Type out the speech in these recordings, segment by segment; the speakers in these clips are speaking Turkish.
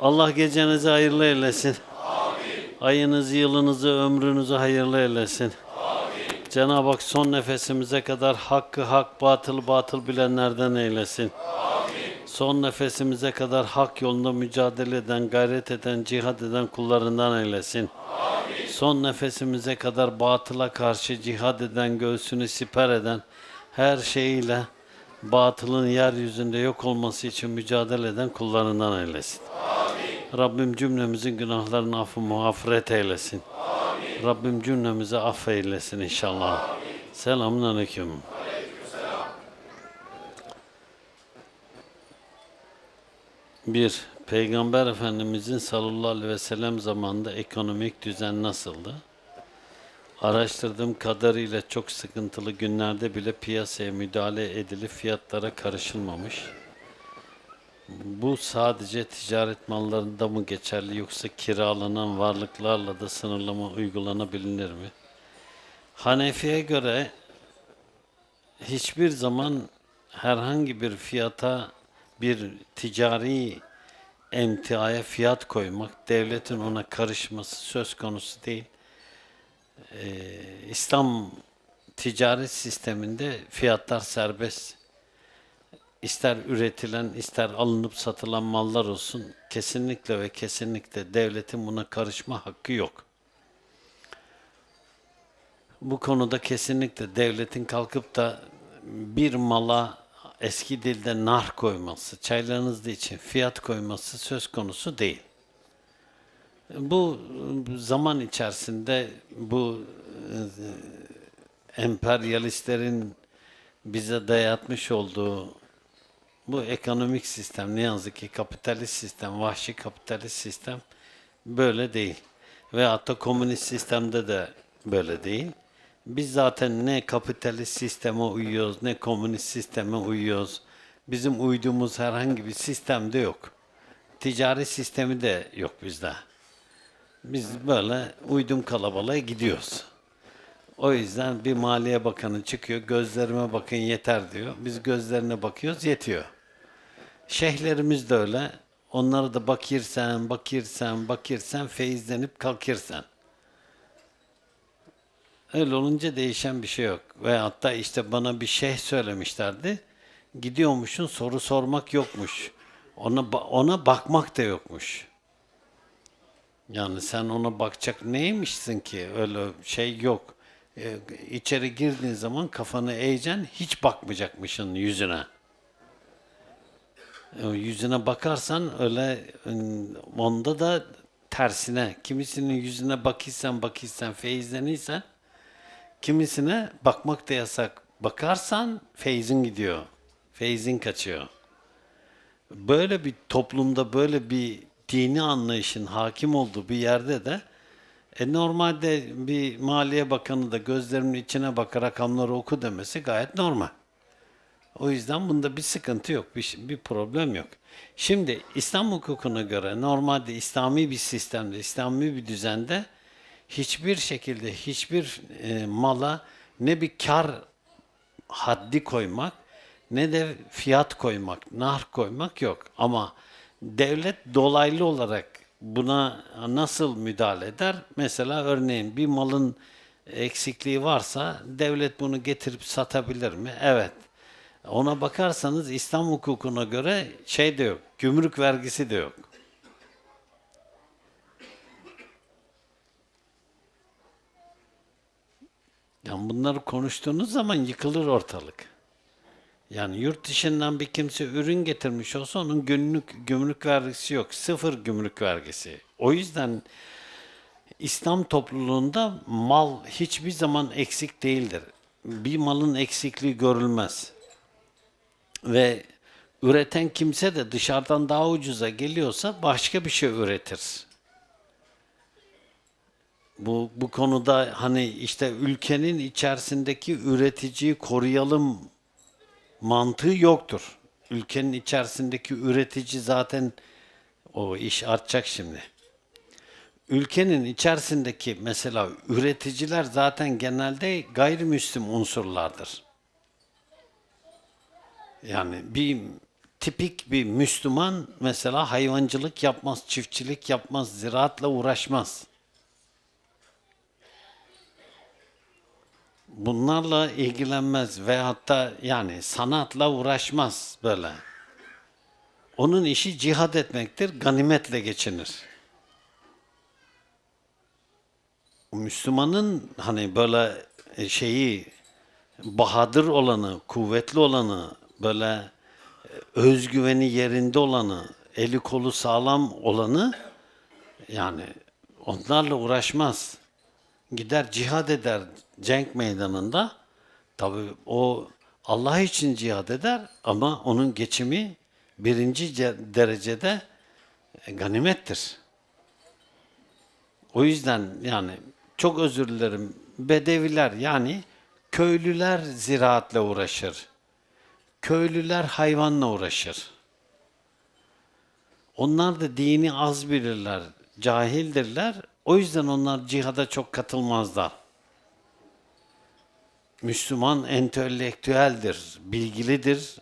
Allah gecenizi hayırlı eylesin. Ayınızı, yılınızı, ömrünüzü hayırlı eylesin. Cenab-ı Hak son nefesimize kadar hakkı hak, batıl batıl bilenlerden eylesin. Son nefesimize kadar hak yolunda mücadele eden, gayret eden, cihad eden kullarından eylesin. Son nefesimize kadar batıla karşı cihad eden, göğsünü siper eden, her şeyiyle batılın yeryüzünde yok olması için mücadele eden kullarından eylesin. Rabbim cümlemizin günahlarını affı muhafret eylesin. Rabbim cümlemize affeylesin inşallah. Selamun aleyküm. Bir, Peygamber Efendimizin sallallahu aleyhi ve sellem zamanında ekonomik düzen nasıldı? Araştırdığım kadarıyla çok sıkıntılı günlerde bile piyasaya müdahale edilip fiyatlara karışılmamış. Bu sadece ticaret mallarında mı geçerli yoksa kiralanan varlıklarla da sınırlama uygulanabilir mi? Hanefi'ye göre hiçbir zaman herhangi bir fiyata bir ticari emtiaya fiyat koymak, devletin ona karışması söz konusu değil. Ee, İslam ticaret sisteminde fiyatlar serbest. İster üretilen, ister alınıp satılan mallar olsun, kesinlikle ve kesinlikle devletin buna karışma hakkı yok. Bu konuda kesinlikle devletin kalkıp da bir mala eski dilde nar koyması, çaylarınızda için fiyat koyması söz konusu değil. Bu zaman içerisinde bu e, emperyalistlerin bize dayatmış olduğu bu ekonomik sistem ne yazık ki kapitalist sistem, vahşi kapitalist sistem böyle değil. Ve hatta komünist sistemde de böyle değil. Biz zaten ne kapitalist sisteme uyuyoruz ne komünist sisteme uyuyoruz. Bizim uyduğumuz herhangi bir sistemde yok. Ticari sistemi de yok bizde. Biz böyle uydum kalabalığa gidiyoruz. O yüzden bir maliye bakanı çıkıyor, gözlerime bakın yeter diyor. Biz gözlerine bakıyoruz, yetiyor. Şeyhlerimiz de öyle. Onlara da bakirsen, bakirsen, bakirsen, feyizlenip kalkırsan. Öyle olunca değişen bir şey yok. Ve hatta işte bana bir şeyh söylemişlerdi. Gidiyormuşsun soru sormak yokmuş. Ona, ona bakmak da yokmuş. Yani sen ona bakacak neymişsin ki? Öyle şey yok. Ee, içeri girdiğin zaman kafanı eğeceksin, hiç bakmayacakmışsın yüzüne. E, Yüzüne bakarsan öyle ım, onda da tersine. Kimisinin yüzüne bakırsan bakırsan feyizlenirsen kimisine bakmak da yasak. Bakarsan feyzin gidiyor. Feyzin kaçıyor. Böyle bir toplumda böyle bir dini anlayışın hakim olduğu bir yerde de e, normalde bir maliye bakanı da gözlerinin içine bakarak rakamları oku demesi gayet normal. O yüzden bunda bir sıkıntı yok, bir, bir problem yok. Şimdi İslam hukukuna göre normalde İslami bir sistemde, İslami bir düzende hiçbir şekilde hiçbir e, mala ne bir kar haddi koymak ne de fiyat koymak, nar koymak yok. Ama devlet dolaylı olarak buna nasıl müdahale eder? Mesela örneğin bir malın eksikliği varsa devlet bunu getirip satabilir mi? Evet. Ona bakarsanız İslam hukukuna göre şey de yok, gümrük vergisi de yok. Yani bunları konuştuğunuz zaman yıkılır ortalık. Yani yurt dışından bir kimse ürün getirmiş olsa onun günlük gümrük vergisi yok. Sıfır gümrük vergisi. O yüzden İslam topluluğunda mal hiçbir zaman eksik değildir. Bir malın eksikliği görülmez. Ve üreten kimse de dışarıdan daha ucuza geliyorsa başka bir şey üretir. Bu, bu konuda hani işte ülkenin içerisindeki üreticiyi koruyalım mantığı yoktur. Ülkenin içerisindeki üretici zaten o iş artacak şimdi. Ülkenin içerisindeki mesela üreticiler zaten genelde gayrimüslim unsurlardır. Yani bir tipik bir Müslüman mesela hayvancılık yapmaz, çiftçilik yapmaz, ziraatla uğraşmaz. Bunlarla ilgilenmez ve hatta yani sanatla uğraşmaz böyle. Onun işi cihad etmektir, ganimetle geçinir. Müslümanın hani böyle e, şeyi bahadır olanı, kuvvetli olanı, böyle e, özgüveni yerinde olanı, eli kolu sağlam olanı yani onlarla uğraşmaz. Gider cihad eder cenk meydanında. Tabi o Allah için cihad eder ama onun geçimi birinci ce- derecede e, ganimettir. O yüzden yani çok özür dilerim. Bedeviler yani köylüler ziraatle uğraşır. Köylüler hayvanla uğraşır. Onlar da dini az bilirler, cahildirler. O yüzden onlar cihada çok katılmazlar. Müslüman entelektüeldir, bilgilidir,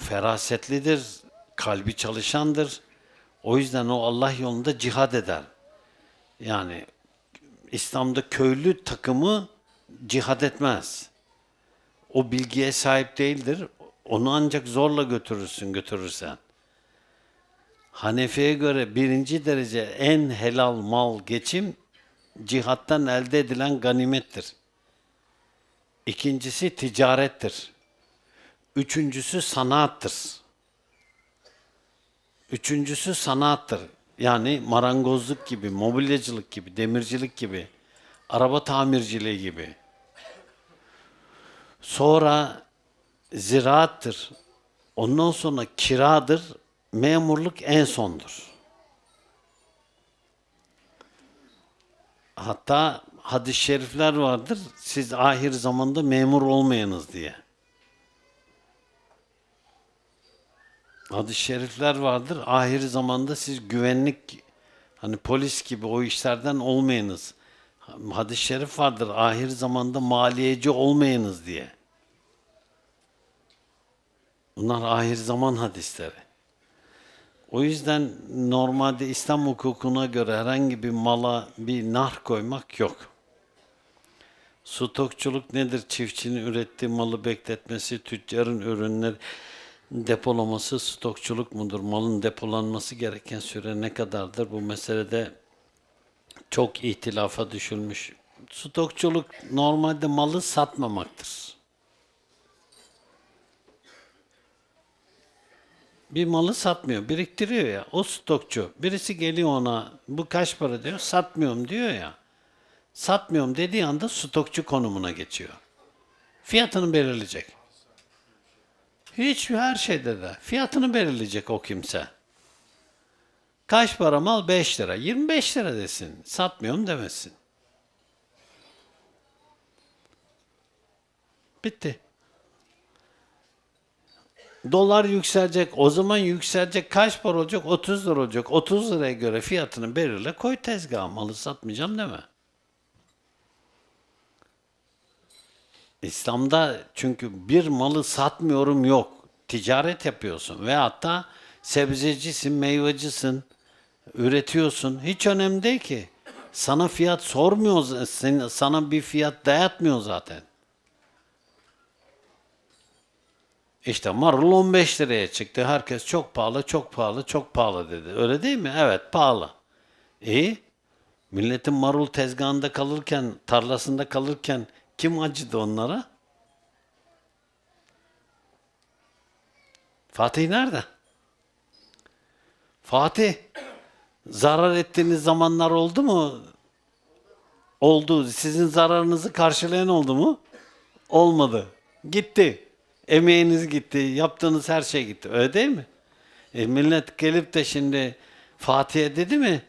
ferasetlidir, kalbi çalışandır. O yüzden o Allah yolunda cihad eder. Yani İslam'da köylü takımı cihad etmez. O bilgiye sahip değildir. Onu ancak zorla götürürsün götürürsen. Hanefi'ye göre birinci derece en helal mal geçim cihattan elde edilen ganimettir. İkincisi ticarettir. Üçüncüsü sanattır. Üçüncüsü sanattır. Yani marangozluk gibi, mobilyacılık gibi, demircilik gibi, araba tamirciliği gibi. Sonra ziraattır. Ondan sonra kiradır. Memurluk en sondur. Hatta hadis-i şerifler vardır. Siz ahir zamanda memur olmayınız diye. Hadis-i şerifler vardır. Ahir zamanda siz güvenlik hani polis gibi o işlerden olmayınız. Hadis-i şerif vardır. Ahir zamanda maliyeci olmayınız diye. Bunlar ahir zaman hadisleri. O yüzden normalde İslam hukukuna göre herhangi bir mala bir nar koymak yok. Stokçuluk nedir? Çiftçinin ürettiği malı bekletmesi, tüccarın ürünleri depolaması stokçuluk mudur? Malın depolanması gereken süre ne kadardır? Bu meselede çok ihtilafa düşülmüş. Stokçuluk normalde malı satmamaktır. bir malı satmıyor, biriktiriyor ya. O stokçu. Birisi geliyor ona, bu kaç para diyor, satmıyorum diyor ya. Satmıyorum dediği anda stokçu konumuna geçiyor. Fiyatını belirleyecek. Hiç her şeyde de. Fiyatını belirleyecek o kimse. Kaç para mal? 5 lira. 25 lira desin. Satmıyorum demesin. Bitti. Dolar yükselecek. O zaman yükselecek. Kaç para olacak? 30 lira olacak. 30 liraya göre fiyatını belirle. Koy tezgaha. Malı satmayacağım deme. İslam'da çünkü bir malı satmıyorum yok. Ticaret yapıyorsun ve hatta sebzecisin, meyvecisin, üretiyorsun. Hiç önemli değil ki. Sana fiyat sormuyor, sana bir fiyat dayatmıyor zaten. İşte marul 15 liraya çıktı. Herkes çok pahalı, çok pahalı, çok pahalı dedi. Öyle değil mi? Evet, pahalı. İyi. Milletin marul tezgahında kalırken, tarlasında kalırken kim acıdı onlara? Fatih nerede? Fatih, zarar ettiğiniz zamanlar oldu mu? Oldu. Sizin zararınızı karşılayan oldu mu? Olmadı. Gitti. Emeğiniz gitti. Yaptığınız her şey gitti. Öyle değil mi? E, millet gelip de şimdi Fatih'e dedi mi?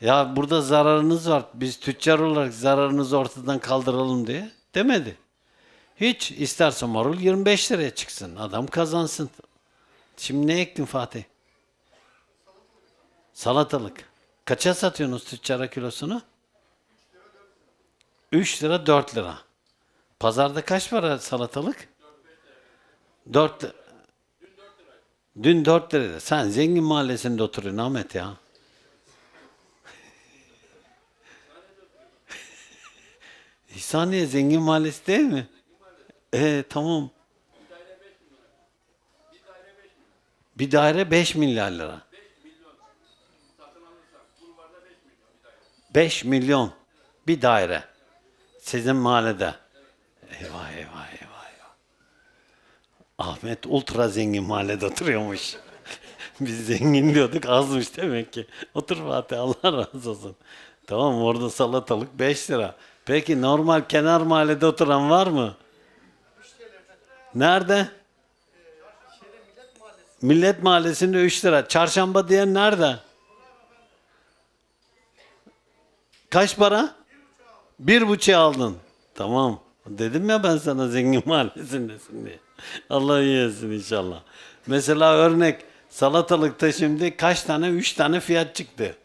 Ya burada zararınız var. Biz tüccar olarak zararınızı ortadan kaldıralım diye. Demedi. Hiç isterse marul 25 liraya çıksın. Adam kazansın. Şimdi ne ektin Fatih? Salatalık. Kaça satıyorsunuz tüccara kilosunu? 3 lira 4 lira. Pazarda kaç para salatalık? 4 lira. Dün 4 liraydı. Sen zengin mahallesinde oturuyorsun Ahmet ya. İhsaniye zengin mahallesi değil mi? Ee, tamam. Bir daire 5 milyar lira. 5 milyon bir daire. Sizin mahallede. Eyvah eyvah eyvah eyvah. Ahmet ultra zengin mahallede oturuyormuş. Biz zengin diyorduk azmış demek ki. Otur Fatih Allah razı olsun. Tamam orada salatalık 5 lira. Peki normal kenar mahallede oturan var mı? Nerede? Millet Mahallesi'nde 3 lira. Çarşamba diyen nerede? Kaç para? Bir buçuğa aldın. Tamam. Dedim ya ben sana zengin mahallesindesin diye. Allah iyi etsin inşallah. Mesela örnek salatalıkta şimdi kaç tane? Üç tane fiyat çıktı.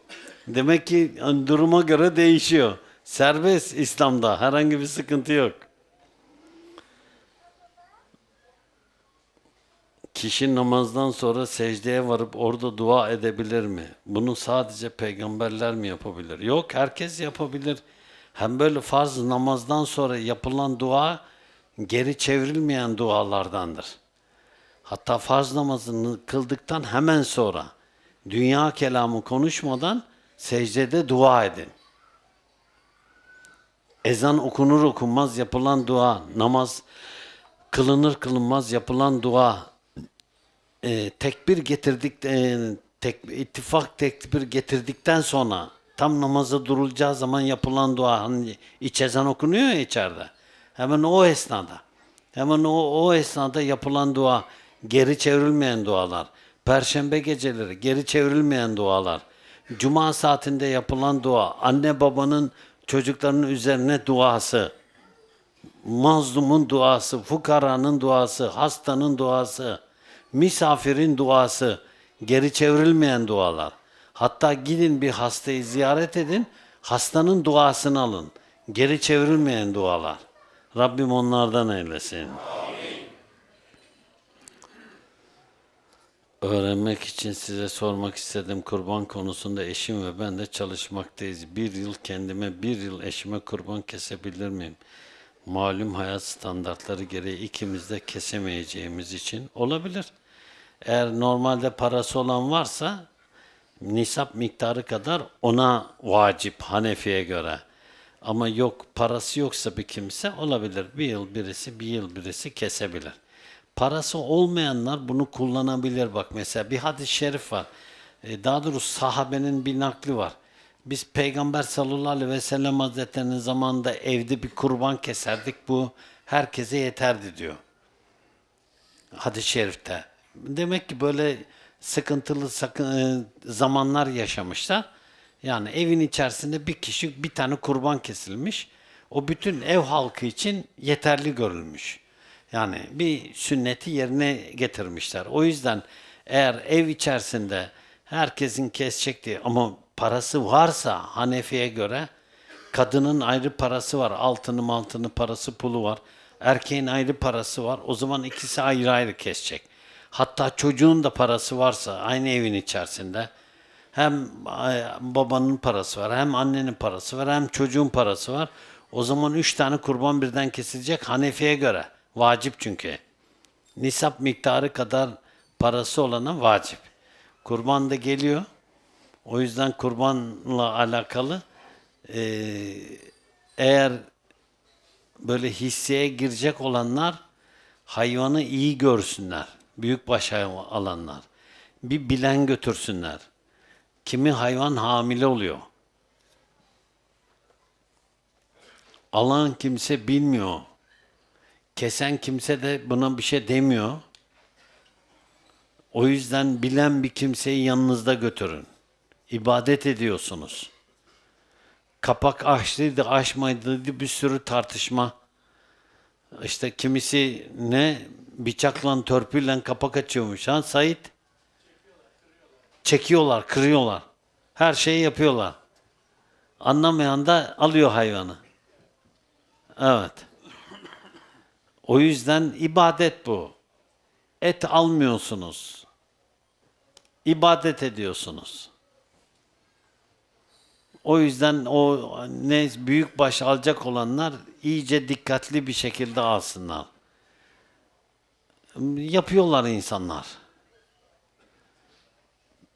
Demek ki duruma göre değişiyor. Serbest İslam'da herhangi bir sıkıntı yok. Kişi namazdan sonra secdeye varıp orada dua edebilir mi? Bunu sadece peygamberler mi yapabilir? Yok, herkes yapabilir. Hem böyle farz namazdan sonra yapılan dua geri çevrilmeyen dualardandır. Hatta farz namazını kıldıktan hemen sonra dünya kelamı konuşmadan secdede dua edin. Ezan okunur okunmaz yapılan dua, namaz kılınır kılınmaz yapılan dua, e, tekbir getirdik, e, tek, ittifak tekbir getirdikten sonra tam namaza durulacağı zaman yapılan dua, hani iç ezan okunuyor ya içeride. Hemen o esnada, hemen o, o esnada yapılan dua, geri çevrilmeyen dualar, perşembe geceleri geri çevrilmeyen dualar, cuma saatinde yapılan dua, anne babanın çocuklarının üzerine duası, mazlumun duası, fukaranın duası, hastanın duası, misafirin duası, geri çevrilmeyen dualar. Hatta gidin bir hastayı ziyaret edin, hastanın duasını alın. Geri çevrilmeyen dualar. Rabbim onlardan eylesin. Öğrenmek için size sormak istedim. Kurban konusunda eşim ve ben de çalışmaktayız. Bir yıl kendime, bir yıl eşime kurban kesebilir miyim? Malum hayat standartları gereği ikimiz de kesemeyeceğimiz için olabilir. Eğer normalde parası olan varsa nisap miktarı kadar ona vacip Hanefi'ye göre. Ama yok parası yoksa bir kimse olabilir. Bir yıl birisi, bir yıl birisi kesebilir. Parası olmayanlar bunu kullanabilir. Bak mesela bir hadis-i şerif var. E, Daha doğrusu sahabenin bir nakli var. Biz Peygamber sallallahu aleyhi ve sellem hazretlerinin zamanında evde bir kurban keserdik. Bu herkese yeterdi diyor hadis-i şerifte. Demek ki böyle sıkıntılı e, zamanlar yaşamışlar. Yani evin içerisinde bir kişi bir tane kurban kesilmiş. O bütün ev halkı için yeterli görülmüş. Yani bir sünneti yerine getirmişler. O yüzden eğer ev içerisinde herkesin kesecekti ama parası varsa Hanefi'ye göre Kadının ayrı parası var. Altını altını parası pulu var. Erkeğin ayrı parası var. O zaman ikisi ayrı ayrı kesecek. Hatta çocuğun da parası varsa aynı evin içerisinde hem e, babanın parası var, hem annenin parası var, hem çocuğun parası var. O zaman üç tane kurban birden kesilecek Hanefi'ye göre. Vacip çünkü. Nisap miktarı kadar parası olana vacip. Kurban da geliyor. O yüzden kurbanla alakalı eee, eğer böyle hisseye girecek olanlar hayvanı iyi görsünler. Büyükbaş hayvan alanlar. Bir bilen götürsünler. Kimi hayvan hamile oluyor. Alan kimse bilmiyor. Kesen kimse de buna bir şey demiyor. O yüzden bilen bir kimseyi yanınızda götürün. İbadet ediyorsunuz. Kapak açlıydı, açmaydı bir sürü tartışma. İşte kimisi ne bıçakla, törpüyle kapak açıyormuş. Ha Sait? Çekiyorlar, kırıyorlar. Her şeyi yapıyorlar. Anlamayan da alıyor hayvanı. Evet. O yüzden ibadet bu. Et almıyorsunuz. ibadet ediyorsunuz. O yüzden o ne büyük baş alacak olanlar iyice dikkatli bir şekilde alsınlar. Yapıyorlar insanlar.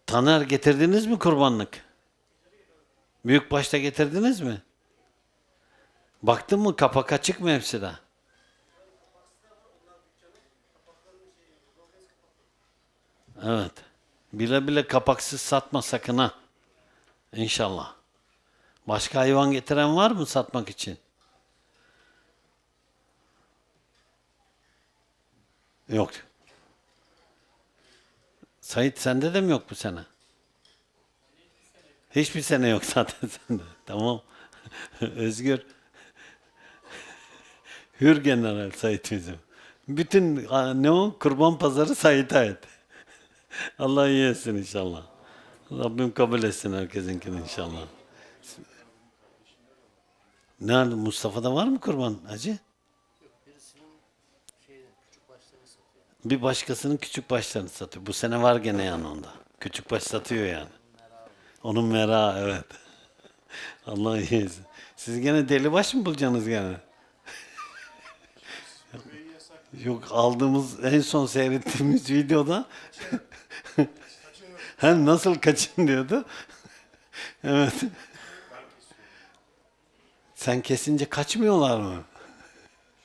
Taner getirdiniz mi kurbanlık? Büyük başta getirdiniz mi? Baktın mı kapak açık mı hepsi Evet. Bile bile kapaksız satma sakın ha. İnşallah. Başka hayvan getiren var mı satmak için? Yok. Sait sende de mi yok bu sene? Hiçbir sene yok zaten sende. Tamam. Özgür. Hür general Sait bizim. Bütün ne o? Kurban pazarı Sait'e ait. Allah iyi inşallah. Rabbim kabul etsin herkesinkini inşallah. Nerede? Mustafa'da var mı kurban hacı? Bir başkasının küçük başlarını satıyor. Bu sene var gene yani onda. Küçük baş satıyor yani. Onun mera evet. Allah iyi. Siz gene deli baş mı bulacaksınız gene? Yok aldığımız en son seyrettiğimiz videoda hem nasıl kaçın diyordu. evet. Sen kesince kaçmıyorlar mı?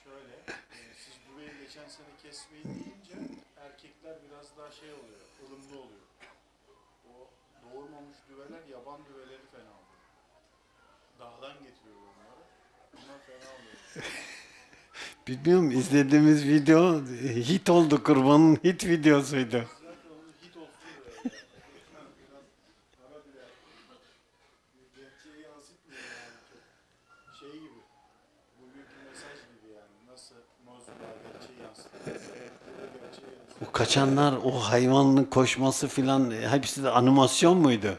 Şöyle, e, siz burayı geçen sene kesmeyi deyince erkekler biraz daha şey oluyor, ılımlı oluyor. O doğurmamış düveler yaban düveleri fena oluyor. Dağdan getiriyor onları. Bunlar fena oluyor. Bilmiyorum izlediğimiz video hit oldu kurbanın hit videosuydu. Zaten onu hit olsun diyor. Yani. Biraz para bile gerçeği yansıtmıyor yani çok. Şey gibi, bugünkü mesaj gibi yani. Nasıl mevzular gerçeği yansıtıyor. Burada gerçeği yansıtıyor. O kaçanlar o hayvanın koşması filan hepsi de animasyon muydu?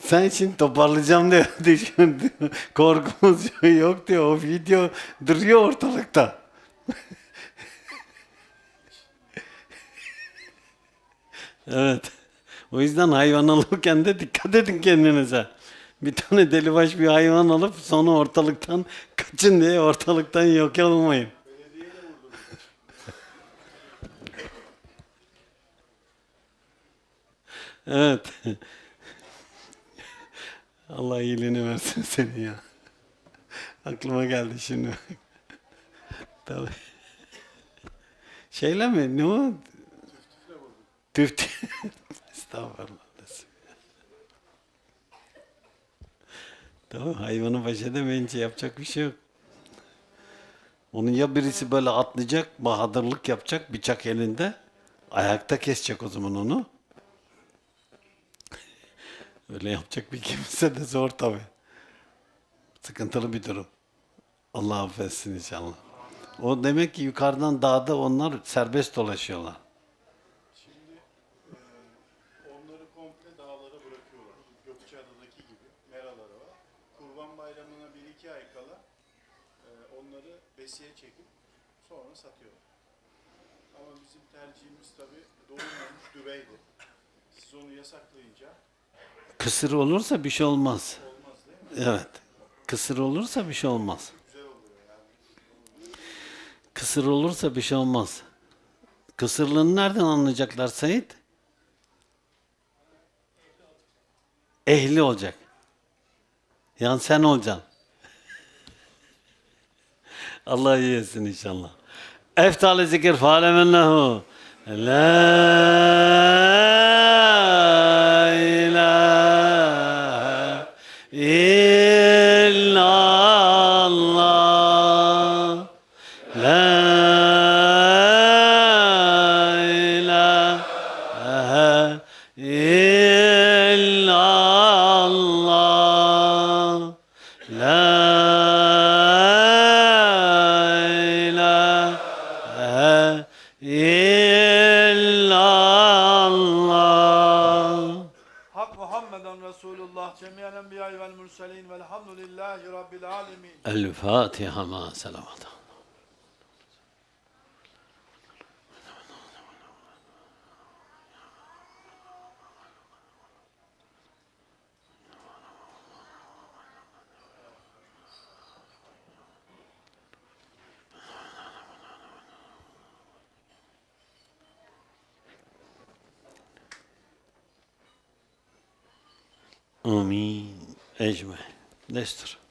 Sen için toparlayacağım diye düşündü. Korkumuz yok diyor. O video duruyor ortalıkta. evet. O yüzden hayvan alırken de dikkat edin kendinize. Bir tane delibaş bir hayvan alıp sonra ortalıktan kaçın diye ortalıktan yok olmayın. Evet. Allah iyiliğini versin seni ya. Aklıma geldi şimdi. Tabii. Şeyle mi? Ne o? Tüft. Estağfurullah. Tamam hayvanı baş edemeyince yapacak bir şey yok. Onun ya birisi böyle atlayacak, bahadırlık yapacak bıçak elinde. Ayakta kesecek o zaman onu. Öyle yapacak bir kimse de zor tabi. Sıkıntılı bir durum. Allah affetsin inşallah. O demek ki yukarıdan dağda onlar serbest dolaşıyorlar. Şimdi e, onları komple dağlara bırakıyorlar. Gökçeada'daki gibi meraları var. Kurban Bayramı'na 1-2 ay kala e, onları besiye çekip sonra satıyorlar. Ama bizim tercihimiz tabii doğurmamış düveydi. Siz onu yasaklayınca Kısır olursa bir şey olmaz. Evet. Kısır olursa bir şey olmaz. Kısır olursa bir şey olmaz. Kısırlığını nereden anlayacaklar Sait? Ehli olacak. Yani sen olacaksın. Allah iyi etsin inşallah. Eftali zikir fâlemen lehu. La illallah. Hak Muhammeden Resulullah cemiyen enbiya vel mürselin velhamdülillahi rabbil alemin. El Fatiha ma selavat. Amém. Esma. Néstor.